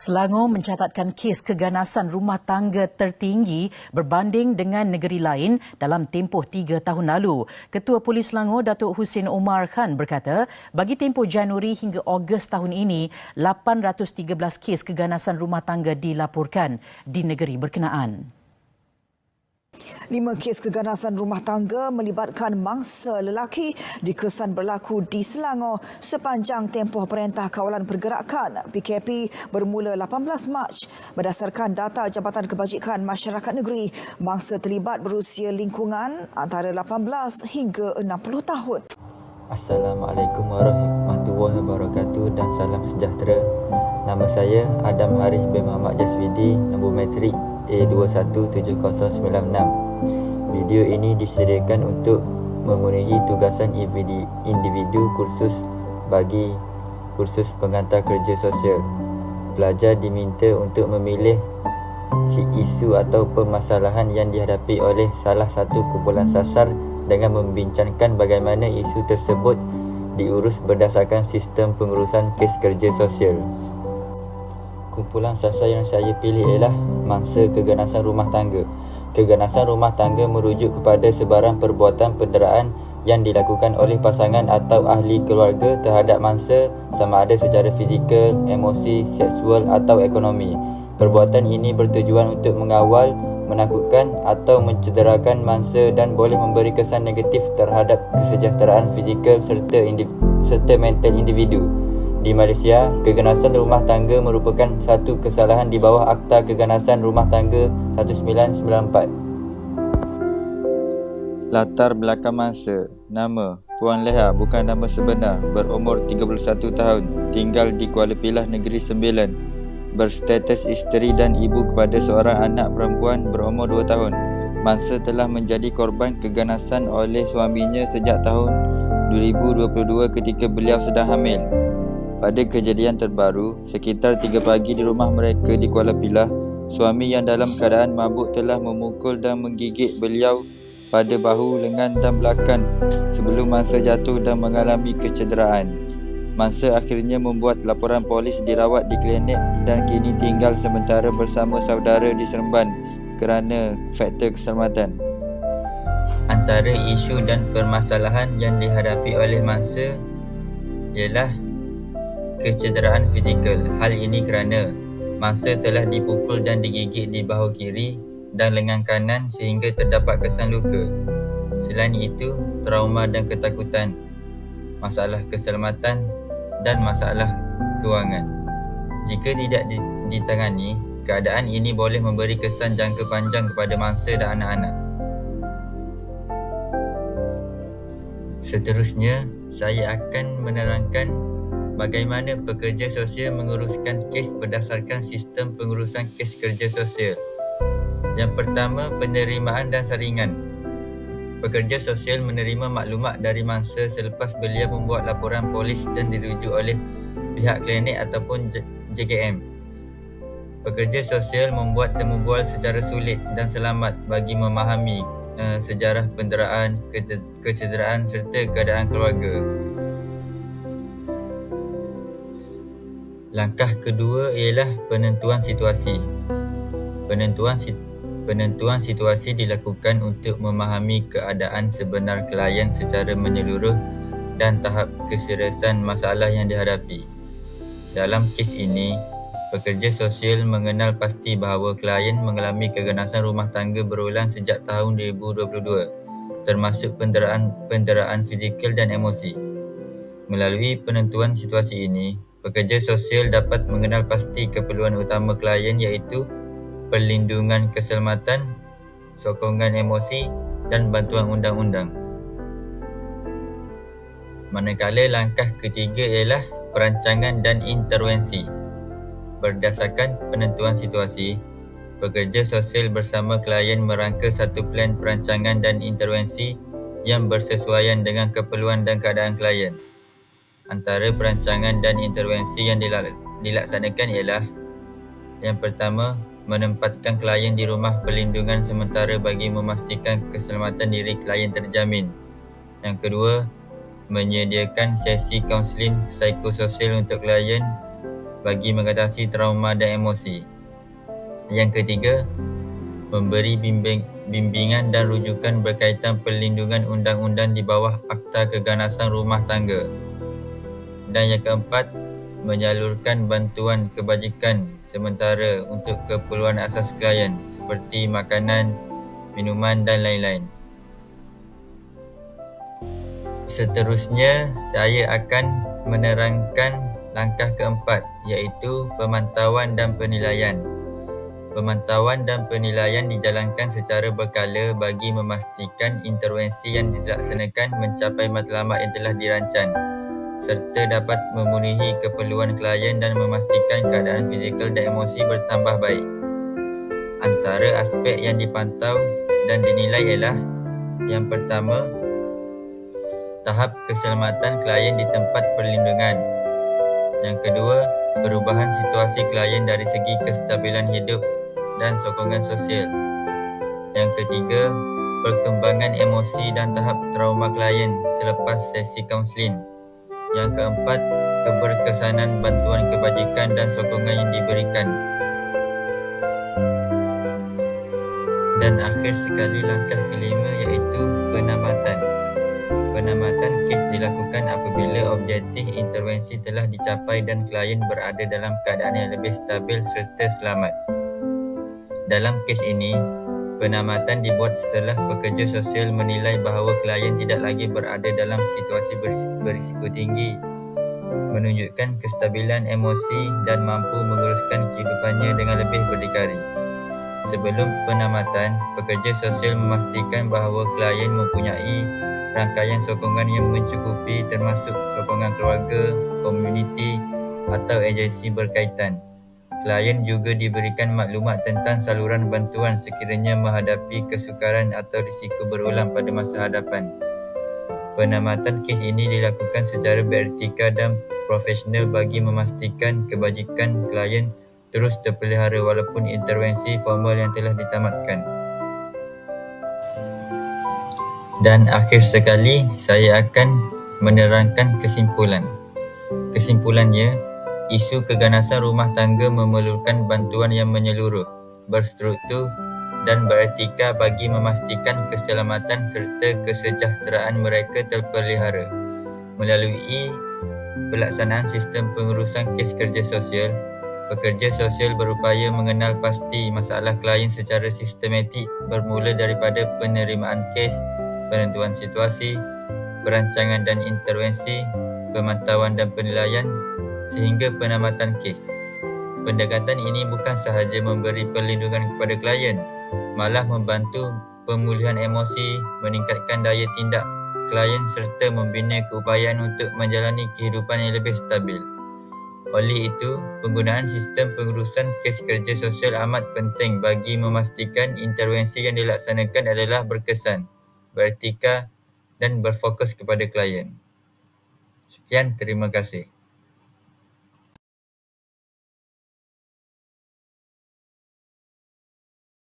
Selangor mencatatkan kes keganasan rumah tangga tertinggi berbanding dengan negeri lain dalam tempoh tiga tahun lalu. Ketua Polis Selangor, Datuk Hussein Omar Khan berkata, bagi tempoh Januari hingga Ogos tahun ini, 813 kes keganasan rumah tangga dilaporkan di negeri berkenaan. Lima kes keganasan rumah tangga melibatkan mangsa lelaki dikesan berlaku di Selangor sepanjang tempoh Perintah Kawalan Pergerakan PKP bermula 18 Mac. Berdasarkan data Jabatan Kebajikan Masyarakat Negeri, mangsa terlibat berusia lingkungan antara 18 hingga 60 tahun. Assalamualaikum warahmatullahi wabarakatuh dan salam sejahtera. Nama saya Adam Harith bin Muhammad Jaswidi, nombor metrik A217096. Video ini disediakan untuk memenuhi tugasan individu kursus bagi kursus pengantar kerja sosial. Pelajar diminta untuk memilih isu atau permasalahan yang dihadapi oleh salah satu kumpulan sasar dengan membincangkan bagaimana isu tersebut diurus berdasarkan sistem pengurusan kes kerja sosial. Kumpulan sasar yang saya pilih ialah mangsa keganasan rumah tangga. Keganasan rumah tangga merujuk kepada sebarang perbuatan penderaan yang dilakukan oleh pasangan atau ahli keluarga terhadap mangsa sama ada secara fizikal, emosi, seksual atau ekonomi. Perbuatan ini bertujuan untuk mengawal, menakutkan atau mencederakan mangsa dan boleh memberi kesan negatif terhadap kesejahteraan fizikal serta, indiv- serta mental individu. Di Malaysia, keganasan rumah tangga merupakan satu kesalahan di bawah Akta Keganasan Rumah Tangga 1994. Latar belakang mangsa Nama. Puan Leha bukan nama sebenar. Berumur 31 tahun. Tinggal di Kuala Pilah Negeri Sembilan. Berstatus isteri dan ibu kepada seorang anak perempuan berumur 2 tahun. Mangsa telah menjadi korban keganasan oleh suaminya sejak tahun 2022 ketika beliau sedang hamil pada kejadian terbaru, sekitar 3 pagi di rumah mereka di Kuala Pilah, suami yang dalam keadaan mabuk telah memukul dan menggigit beliau pada bahu, lengan dan belakang sebelum mangsa jatuh dan mengalami kecederaan. Mangsa akhirnya membuat laporan polis dirawat di klinik dan kini tinggal sementara bersama saudara di Seremban kerana faktor keselamatan. Antara isu dan permasalahan yang dihadapi oleh mangsa ialah kecederaan fizikal. Hal ini kerana mangsa telah dipukul dan digigit di bahu kiri dan lengan kanan sehingga terdapat kesan luka. Selain itu, trauma dan ketakutan, masalah keselamatan dan masalah kewangan. Jika tidak ditangani, keadaan ini boleh memberi kesan jangka panjang kepada mangsa dan anak-anak. Seterusnya, saya akan menerangkan bagaimana pekerja sosial menguruskan kes berdasarkan sistem pengurusan kes kerja sosial. Yang pertama, penerimaan dan saringan. Pekerja sosial menerima maklumat dari mangsa selepas belia membuat laporan polis dan dirujuk oleh pihak klinik ataupun JKM. Pekerja sosial membuat temu bual secara sulit dan selamat bagi memahami uh, sejarah penderaan, kecederaan serta keadaan keluarga. Langkah kedua ialah penentuan situasi. Penentuan penentuan situasi dilakukan untuk memahami keadaan sebenar klien secara menyeluruh dan tahap keseriusan masalah yang dihadapi. Dalam kes ini, pekerja sosial mengenal pasti bahawa klien mengalami keganasan rumah tangga berulang sejak tahun 2022 termasuk penderaan penderaan fizikal dan emosi. Melalui penentuan situasi ini, Pekerja sosial dapat mengenal pasti keperluan utama klien iaitu perlindungan keselamatan, sokongan emosi dan bantuan undang-undang. Manakala langkah ketiga ialah perancangan dan intervensi. Berdasarkan penentuan situasi, pekerja sosial bersama klien merangka satu plan perancangan dan intervensi yang bersesuaian dengan keperluan dan keadaan klien. Antara perancangan dan intervensi yang dilaksanakan ialah yang pertama, menempatkan klien di rumah perlindungan sementara bagi memastikan keselamatan diri klien terjamin. Yang kedua, menyediakan sesi kaunseling psikososial untuk klien bagi mengatasi trauma dan emosi. Yang ketiga, memberi bimbing, bimbingan dan rujukan berkaitan perlindungan undang-undang di bawah Akta Keganasan Rumah Tangga. Dan yang keempat, menyalurkan bantuan kebajikan sementara untuk keperluan asas klien seperti makanan, minuman dan lain-lain. Seterusnya, saya akan menerangkan langkah keempat iaitu pemantauan dan penilaian. Pemantauan dan penilaian dijalankan secara berkala bagi memastikan intervensi yang dilaksanakan mencapai matlamat yang telah dirancang serta dapat memenuhi keperluan klien dan memastikan keadaan fizikal dan emosi bertambah baik. Antara aspek yang dipantau dan dinilai ialah yang pertama, tahap keselamatan klien di tempat perlindungan. Yang kedua, perubahan situasi klien dari segi kestabilan hidup dan sokongan sosial. Yang ketiga, perkembangan emosi dan tahap trauma klien selepas sesi kaunseling. Yang keempat, keberkesanan bantuan kebajikan dan sokongan yang diberikan. Dan akhir sekali langkah kelima iaitu penamatan. Penamatan kes dilakukan apabila objektif intervensi telah dicapai dan klien berada dalam keadaan yang lebih stabil serta selamat. Dalam kes ini, penamatan dibuat setelah pekerja sosial menilai bahawa klien tidak lagi berada dalam situasi berisiko tinggi, menunjukkan kestabilan emosi dan mampu menguruskan kehidupannya dengan lebih berdikari. Sebelum penamatan, pekerja sosial memastikan bahawa klien mempunyai rangkaian sokongan yang mencukupi termasuk sokongan keluarga, komuniti atau agensi berkaitan. Klien juga diberikan maklumat tentang saluran bantuan sekiranya menghadapi kesukaran atau risiko berulang pada masa hadapan. Penamatan kes ini dilakukan secara beretika dan profesional bagi memastikan kebajikan klien terus terpelihara walaupun intervensi formal yang telah ditamatkan. Dan akhir sekali, saya akan menerangkan kesimpulan. Kesimpulannya, Isu keganasan rumah tangga memerlukan bantuan yang menyeluruh, berstruktur dan beretika bagi memastikan keselamatan serta kesejahteraan mereka terpelihara. Melalui pelaksanaan sistem pengurusan kes kerja sosial, pekerja sosial berupaya mengenal pasti masalah klien secara sistematik bermula daripada penerimaan kes, penentuan situasi, perancangan dan intervensi, pemantauan dan penilaian sehingga penamatan kes. Pendekatan ini bukan sahaja memberi perlindungan kepada klien, malah membantu pemulihan emosi, meningkatkan daya tindak klien serta membina keupayaan untuk menjalani kehidupan yang lebih stabil. Oleh itu, penggunaan sistem pengurusan kes kerja sosial amat penting bagi memastikan intervensi yang dilaksanakan adalah berkesan, beretika dan berfokus kepada klien. Sekian, terima kasih.